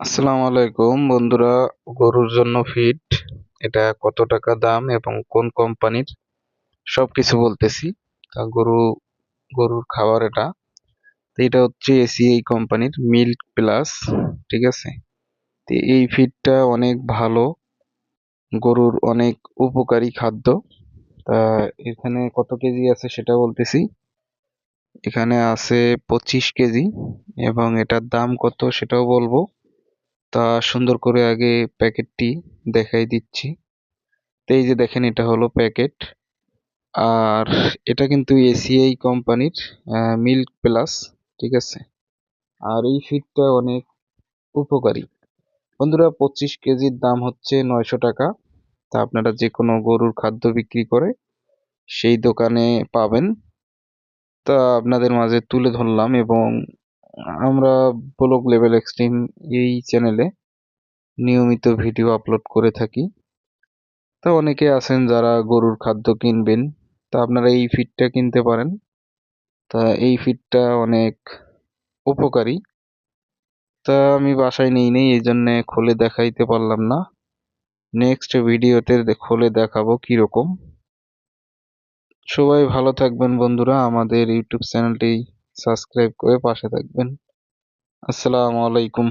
আসসালামু আলাইকুম বন্ধুরা, গরুর জন্য ফিড এটা কত টাকা দাম এবং কোন কোম্পানির সব কিছু বলতেছি। তা গরু, গরুর খাবার এটা। তো এটা হচ্ছে এসিআই কোম্পানির মিল্ক প্লাস ঠিক আছে? তো এই ফিডটা অনেক ভালো, গরুর অনেক উপকারী খাদ্য। তা এখানে কত কেজি আছে সেটা বলতেছি। এখানে আছে পঁচিশ কেজি এবং এটার দাম কত সেটাও বলব। তা সুন্দর করে আগে প্যাকেটটি দেখাই দিচ্ছি। তো এই যে দেখেন, এটা হলো প্যাকেট। আর এটা কিন্তু এসিআই কোম্পানির মিল্ক প্লাস ঠিক আছে? আর এই ফিডটা অনেক উপকারী। বন্ধুরা, পঁচিশ কেজির দাম হচ্ছে নয়শো টাকা। তা আপনারা যে কোনো গরুর খাদ্য বিক্রি করে সেই দোকানে পাবেন। তা আপনাদের মাঝে তুলে ধরলাম এবং আমরা ব্লক লেভেল এক্সট্রিম এই চ্যানেলে নিয়মিত ভিডিও আপলোড করে থাকি। তো অনেকে আছেন যারা গরুর খাদ্য কিনবেন, তা আপনারা এই ফিডটা কিনতে পারেন। তা এই ফিডটা অনেক উপকারী। তা আমি বাসায় নেই নেই, এই জন্যে খুলে দেখাইতে পারলাম না। নেক্সট ভিডিওতে খুলে দেখাবো কীরকম। সবাই ভালো থাকবেন বন্ধুরা, আমাদের ইউটিউব চ্যানেলটি সাবস্ক্রাইব করে পাশে থাকবেন। আসসালামু আলাইকুম।